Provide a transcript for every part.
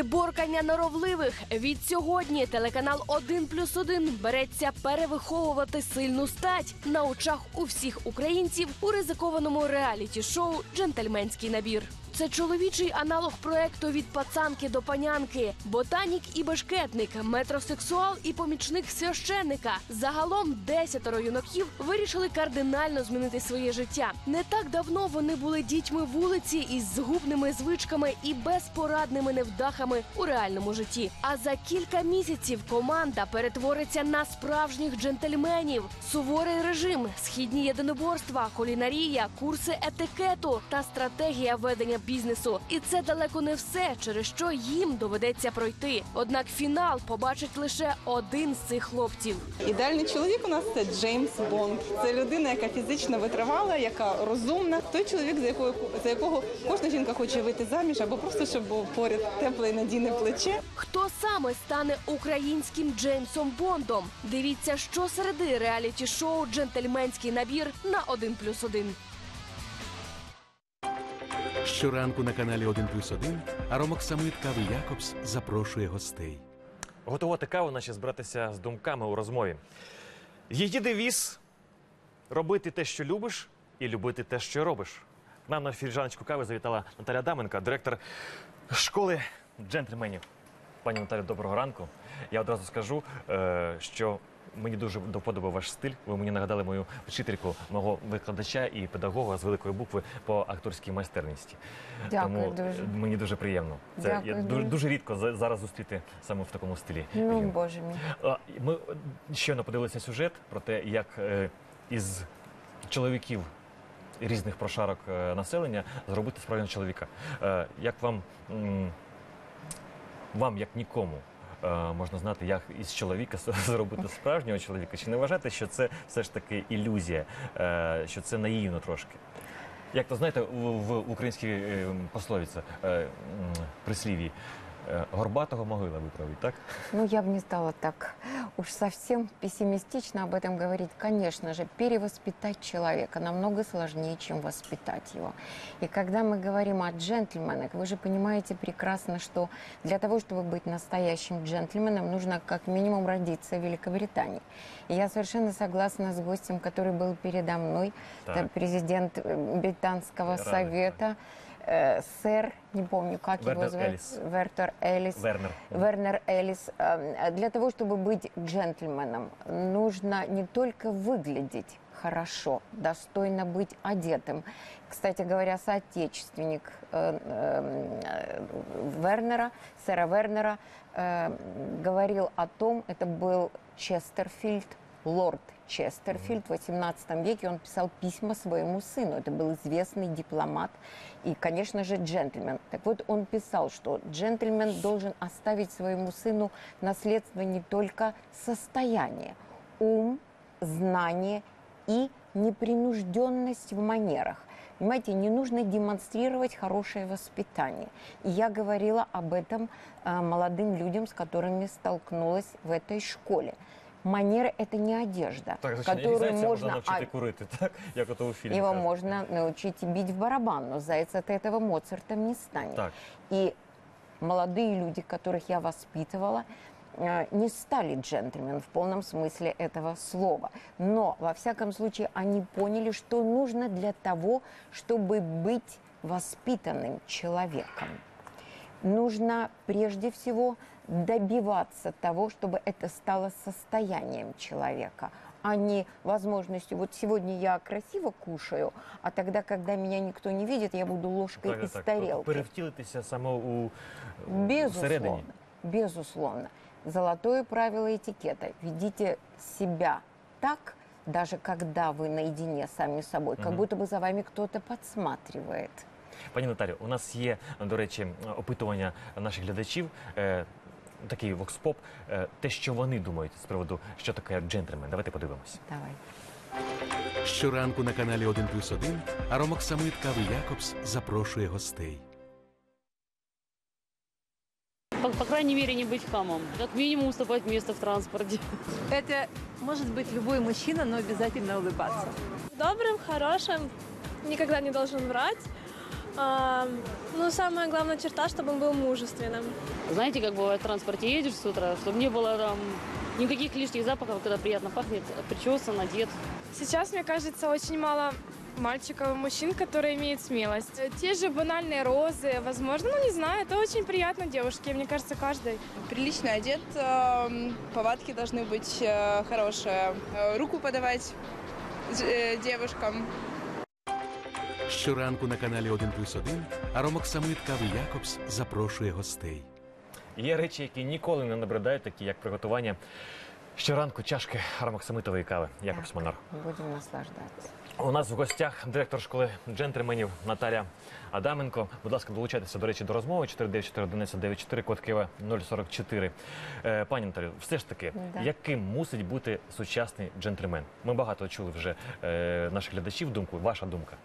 Приборкання норовливих від сьогодні телеканал 1 плюс 1 береться перевиховувати сильну стать на очах у всіх українців у ризикованому реаліті-шоу Джентльменський набір. Це чоловічий аналог проекту від пацанки до панянки, ботанік і бешкетник, метросексуал і помічник священника. Загалом десятеро юнаків вирішили кардинально змінити своє життя. Не так давно вони були дітьми вулиці із згубними звичками і безпорадними невдахами у реальному житті. А за кілька місяців команда перетвориться на справжніх джентльменів. Суворий режим, східні єдиноборства, кулінарія, курси етикету та стратегія ведення бізнесу. І це далеко не все, через що їм доведеться пройти. Однак фінал побачить лише один з цих хлопців. Ідеальний чоловік у нас це Джеймс Бонд. Це людина, яка фізично витривала, яка розумна. Той чоловік, за якого за якого кожна жінка хоче вийти заміж, або просто щоб був поряд тепле і надійне плече. Хто саме стане українським Джеймсом Бондом? Дивіться, що середи реаліті-шоу Джентльменський набір на 1+,1. Щоранку на каналі 1 плюс 1 Аромок Самит Кави Якобс запрошує гостей. Готувати каву, наче збиратися з думками у розмові. Її девіз робити те, що любиш, і любити те, що робиш. Нам на філіжаночку кави завітала Наталя Адаменка, директор школи джентльменів. Пані Наталі, доброго ранку. Я одразу скажу, е, що мені дуже до вподоби ваш стиль. Ви мені нагадали мою вчительку, мого викладача і педагога з великої букви по акторській майстерності. Дякую Тому дуже. мені дуже приємно. Це Дякую я дуже, дуже. рідко зараз зустріти саме в такому стилі. Ну, боже мій. Ми щойно подивилися сюжет про те, як е, із чоловіків різних прошарок е, населення зробити справжнього чоловіка. Е, Як вам, вам як нікому, можна знати, як із чоловіка зробити справжнього чоловіка? Чи не вважаєте, що це все ж таки ілюзія, е, що це наївно трошки? Як то знаєте, в, українській пословіці е, прислів'ї, е, горбатого могила виправить, так? Ну, я бы не стала так уж совсем пессимистично об этом говорить. Конечно же, перевоспитать человека намного сложнее, чем воспитать его. И когда мы говорим о джентльменах, вы же понимаете прекрасно, что для того, чтобы быть настоящим джентльменом, нужно как минимум родиться в Великобритании. И я совершенно согласна с гостем, который был передо мной, Так. президент э, Британского Рады, совета, э, сэр, не помню, как его Вернер звать, Эллис. Вертер Эллис. Вернер. Вернер Эллис. Э, Для того, чтобы быть джентльменом, нужно не только выглядеть хорошо, достойно быть одетым. Кстати говоря, соотечественник э, э, Вернера, сэра Вернера, э, говорил о том, это был Честерфильд, лорд Честерфильд в XVIII веке, он писал письма своему сыну. Это был известный дипломат и, конечно же, джентльмен. Так вот, он писал, что джентльмен должен оставить своему сыну наследство не только состояние, ум, знание и непринужденность в манерах. Понимаете, не нужно демонстрировать хорошее воспитание. И я говорила об этом э, молодым людям, с которыми столкнулась в этой школе. Манеры – это не одежда, Так, значить, которую зайця можна можно... навчити а- курити, так? Як ото у фільмі. его кажуть. можно научить бить в барабан, но заяц от этого Моцартом не станет. Так. И молодые люди, которых я воспитывала, э, не стали джентльмен в полном смысле этого слова. Но, во всяком случае, они поняли, что нужно для того, чтобы быть воспитанным человеком. Нужно прежде всего добиваться того, чтобы это стало состоянием человека, а не возможностью. Вот сегодня я красиво кушаю, а тогда, когда меня никто не видит, я буду ложкой Так, из так. тарелки. Перевтілитися саме у Безусловно. всередині. Безусловно. Золотое правило этикета. Ведите себя так, даже когда вы наедине сами с собой, как Мгм. будто бы за вами кто-то подсматривает. Пані Наталю, у нас є, до речі, опитування наших глядачів. Е, такий вокспоп, е, те, що вони думають з приводу, що таке джентльмен. Давайте подивимося. Давай. Щоранку на каналі 1 плюс 1 Аромок Самит Кави Якобс запрошує гостей. По, по крайней мере, не быть хамом. Как минимум уступать место в транспорте. Это может быть любой мужчина, но обязательно улыбаться. добрым, хорошим, никогда не должен врать, А, Ну, самая главная черта, чтобы он был мужественным. Знаете, как бывает в транспорте едешь с утра, чтобы не было там никаких лишних запахов, когда приятно пахнет, причесан, одет. Сейчас, мне кажется, очень мало мальчиков и мужчин, которые имеют смелость. Э, Те же банальные розы, возможно, ну не знаю, это очень приятно девушке, мне кажется, каждой. Прилично одет, повадки должны быть э, хорошие. Э, Руку подавать э, девушкам. Щоранку на каналі 1 плюс 1 Аромок Самит Кави Якобс запрошує гостей. Є речі, які ніколи не набридають, такі як приготування щоранку чашки аромаксамитової кави. Якобс Монар. Будем наслаждаться. У нас в гостях директор школи джентльменів Наталя Адаменко. Будь ласка, долучайтеся до речі до розмови 494 код Києва 044. Е, пані Наталю, все ж таки, Да. яким мусить бути сучасний джентльмен? Ми багато чули вже е, наших глядачів думку. Ваша думка.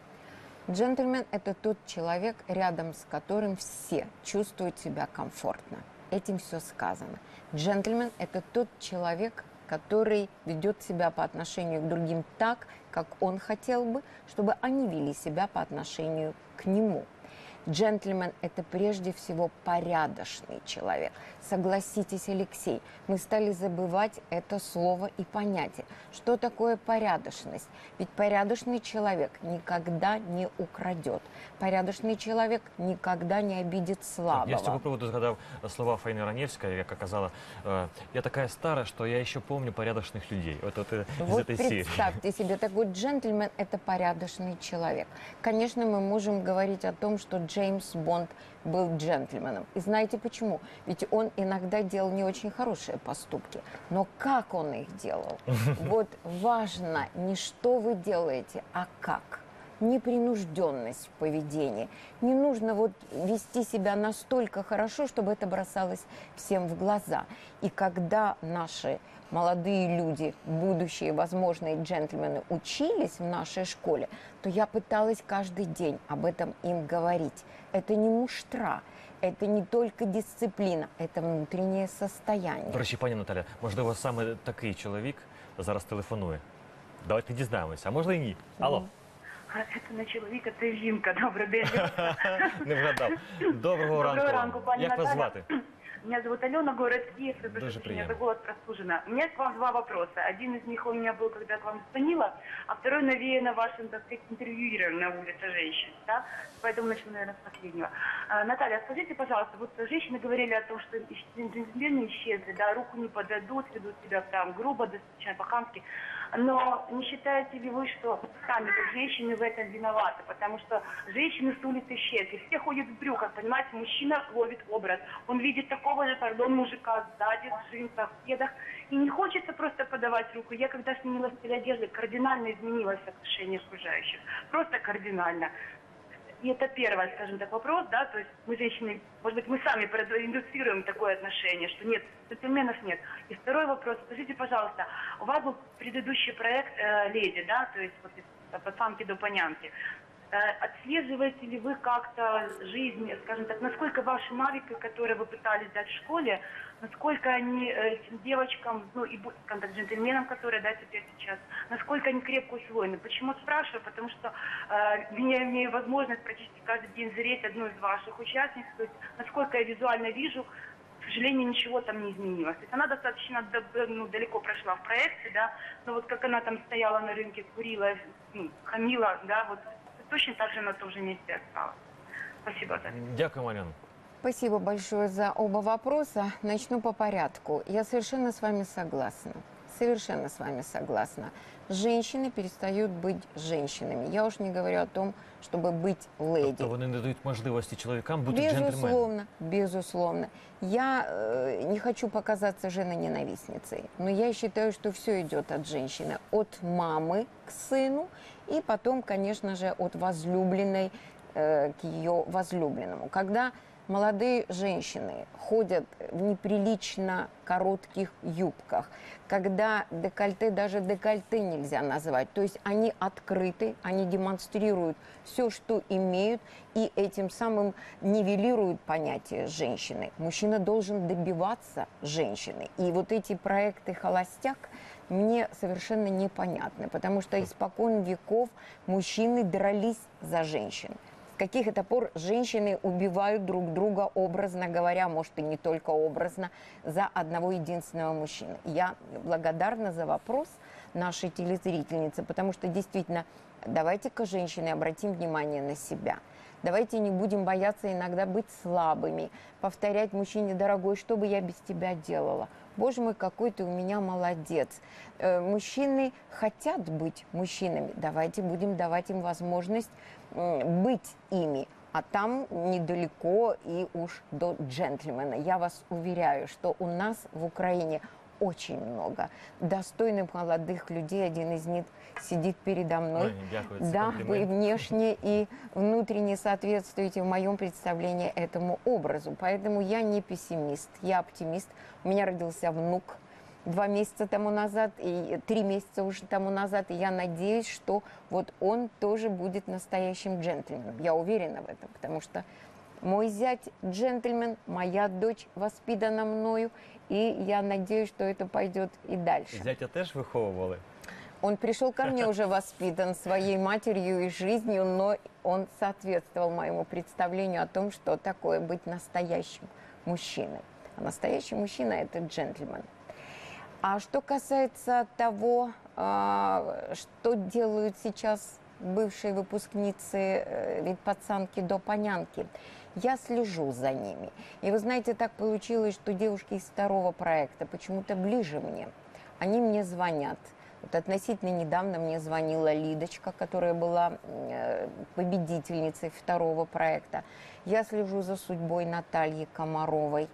Джентльмен – это тот человек, рядом с которым все чувствуют себя комфортно. Этим все сказано. Джентльмен – это тот человек, который ведет себя по отношению к другим так, как он хотел бы, чтобы они вели себя по отношению к нему. Джентльмен – это прежде всего порядочный человек. Согласитесь, Алексей, мы стали забывать это слово и понятие. Что такое порядочность? Ведь порядочный человек никогда не украдет. Порядочный человек никогда не обидит слабого. Я з цього приводу згадав слова Фаїни Ранєвської, яка казала: е, я така стара, що я ще пам'ятаю порядочних людей. От, от е, з Вот этой серии. представьте себе, такой джентльмен – это порядочный человек. Конечно, мы можем говорить о том, что Джеймс Бонд был джентльменом. И знаете почему? Ведь он иногда делал не очень хорошие поступки. Но как он их делал? Вот важно не что вы делаете, а как Непринужденность в поведении. Не нужно вот вести себя настолько хорошо, чтобы это бросалось всем в глаза. И когда наши молодые люди, будущие возможные джентльмены, учились в нашей школе, то я пыталась каждый день об этом им говорить. Это не муштра, это не только дисциплина, это внутреннее состояние. До речі, пані Наталя, можливо, саме такий чоловік зараз телефонує. Давайте дізнаємося, а може і ні. Алло, Це не чоловік, а це жінка. Добрий день. не вгадав. Доброго Доброго ранку. ранку, вам. пані Як вас Наталя. звати? Меня зовут Алена, город Киев. Я Дуже прошу прощения приятно. за голос простужена. У меня к вам два вопроса. Один из них у меня был, когда я к вам звонила, а второй навеяно вашим, так сказать, интервьюером на улице женщин. Да? Поэтому начну, наверное, с последнего. А, Наталья, скажите, пожалуйста, вот женщины говорили о том, что джентльмены исчезли, да, руку не подадут, ведут себя там грубо, достаточно по-хамски. Но не считаете ли вы, что сами женщины в этом виноваты? Потому что женщины с улицы исчезли. Все ходят в брюках, понимаете? Мужчина ловит образ. Он видит такого же, пардон, мужика сзади, в джинсах, в кедах. И не хочется просто подавать руку. Я когда сменила стиль одежды, кардинально изменилось отношение окружающих. Просто кардинально. И это первый, скажем так, вопрос, да, то есть мы женщины, может быть, мы сами продуцируем такое отношение, что нет, джентльменов нет. И второй вопрос, скажите, пожалуйста, у вас был предыдущий проект э, «Леди», да, то есть вот из пацанки до понянки. Э, Отслеживаете ли вы как-то жизнь, скажем так, насколько ваши навыки, которые вы пытались дать в школе, насколько они э, этим девочкам, ну и, скажем джентльменам, которые, да, теперь сейчас, насколько они крепко усвоены? Почему спрашиваю? Потому что э, я имею возможность практически каждый день зреть одну из ваших участниц, то есть насколько я визуально вижу, к сожалению, ничего там не изменилось. То есть она достаточно ну, далеко прошла в проекте, да, но вот как она там стояла на рынке, курила, ну, хамила, да, вот точно так же она тоже не осталась. Спасибо. Дякую, Мар'яна. Спасибо большое за оба вопроса. Начну по порядку. Я совершенно с вами согласна. Совершенно с вами согласна. Женщины перестают быть женщинами. Я уж не говорю о том, чтобы быть леди. Тобто вони не дають можливості чоловікам бути джентльменами. Безусловно, безусловно. Я э, не хочу показаться женоненавистницей, но я считаю, что все идет от женщины, от мамы к сыну, и потом, конечно же, от возлюбленной э, к ее возлюбленному. Когда молодые женщины ходят в неприлично коротких юбках, когда декольте, даже декольте нельзя назвать, то есть они открыты, они демонстрируют все, что имеют, и этим самым нивелируют понятие женщины. Мужчина должен добиваться женщины. И вот эти проекты «Холостяк» мне совершенно непонятны, потому что испокон веков мужчины дрались за женщин. С каких это пор женщины убивают друг друга, образно говоря, может и не только образно, за одного единственного мужчину? Я благодарна за вопрос нашей телезрительницы, потому что действительно, давайте-ка, женщины, обратим внимание на себя. Давайте не будем бояться иногда быть слабыми, повторять мужчине, дорогой, что бы я без тебя делала? Боже мой, какой ты у меня молодец. Э, Мужчины хотят быть мужчинами. Давайте будем давать им возможность быть ими. А там недалеко и уж до джентльмена. Я вас уверяю, что у нас в Украине очень много достойных молодых людей. Один из них сидит передо мной. Ой, да, вы внешне и внутренне соответствуете в моем представлении этому образу. Поэтому я не пессимист, я оптимист. У меня родился внук два месяца тому назад и три месяца уже тому назад. И я надеюсь, что вот он тоже будет настоящим джентльменом. Я уверена в этом, потому что мой зять джентльмен, моя дочь воспитана мною, и я надеюсь, что это пойдет и дальше. Зятя теж виховували. Он пришел ко мне уже воспитан своей матерью и жизнью, но он соответствовал моему представлению о том, что такое быть настоящим мужчиной. А настоящий мужчина – это джентльмен. А что касается того, а, что делают сейчас бывшие выпускницы э, ведь пацанки до понянки, я слежу за ними. И вы знаете, так получилось, что девушки из второго проекта почему-то ближе мне. Они мне звонят. Вот относительно недавно мне звонила Лидочка, которая была э, победительницей второго проекта. Я слежу за судьбой Натальи Комаровой.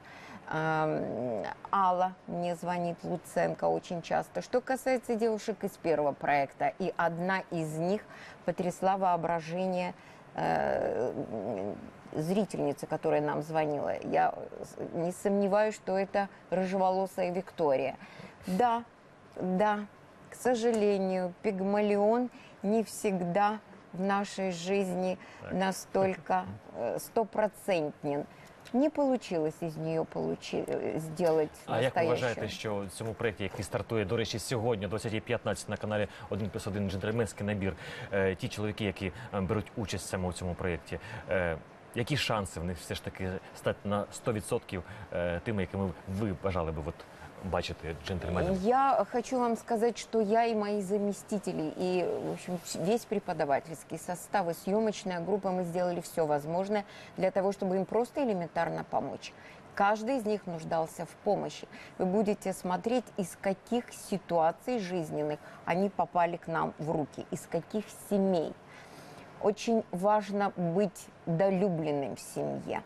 Алла мне звонит, Луценко очень часто. Что касается девушек из первого проекта, и одна из них потрясла воображение э, зрительницы, которая нам звонила. Я не сомневаюсь, что это рыжеволосая Виктория. Да, да, к сожалению, пигмалион не всегда в нашей жизни настолько э, стопроцентнен. Не получилось из нее получи, э, сделать А як ви вважаєте, що в цьому проєкті, який стартує, до речі, сьогодні, о 20.15 на каналі 1 плюс 1 джентльменський набір, е, ті чоловіки, які е, беруть участь саме у цьому проєкті, е, які шанси в них все ж таки стати на 100% е, тими, якими ви бажали би от, бачити джентльменів? Я хочу вам сказать, что я и мои заместители, и, в общем, весь преподавательский состав и съемочная группа, мы сделали все возможное для того, чтобы им просто элементарно помочь. Каждый из них нуждался в помощи. Вы будете смотреть, из каких ситуаций жизненных они попали к нам в руки, из каких семей. Очень важно быть долюбленным в семье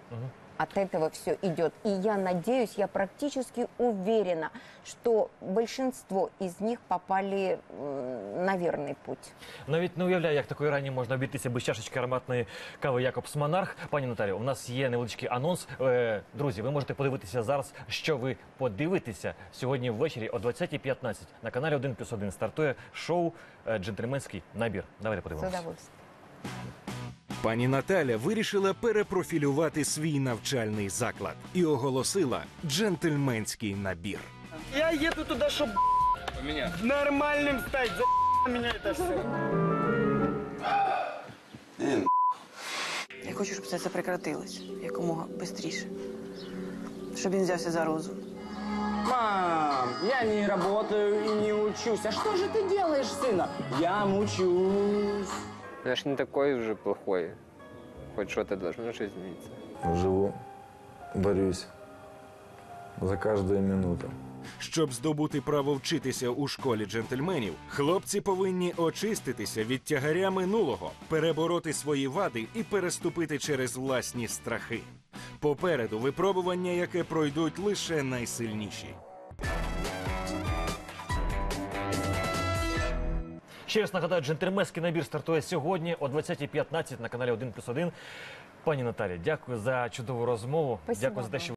От этого все идет. И я надеюсь, я практически уверена, что большинство из них попали м, на верный путь. Навіть не уявляю, як такої рані можна обійтися без чашечки ароматної кави Якобс Монарх. Пані Наталію, у нас є невеличкий анонс. Е, Друзі, ви можете подивитися зараз, що ви подивитеся сьогодні ввечері о 20.15 на каналі 1 плюс 1 стартує шоу е, Джентльменський набір. Давайте С подивимося. удовольствием. Пані Наталя вирішила перепрофілювати свій навчальний заклад і оголосила джентльменський набір. Я еду туда, чтобы нормальным стать. За меня это все. Я хочу, щоб це, це прекратилось якомога швидше. Щоб він взявся за розум. Мам, я не работаю и не учусь. А что же ты делаешь, сына? Я мучусь. Я ж не такой уже плохой. Хоть что-то должно же измениться. Живу, борюсь за каждую минуту. Щоб здобути право вчитися у школі джентльменів, хлопці повинні очиститися від тягаря минулого, перебороти свої вади і переступити через власні страхи. Попереду випробування, яке пройдуть лише найсильніші. Ще раз нагадаю, джентльменський набір стартує сьогодні о 20.15 на каналі 1 плюс 1. Пані Наталі, дякую за чудову розмову. Спасибо дякую за те, вам. що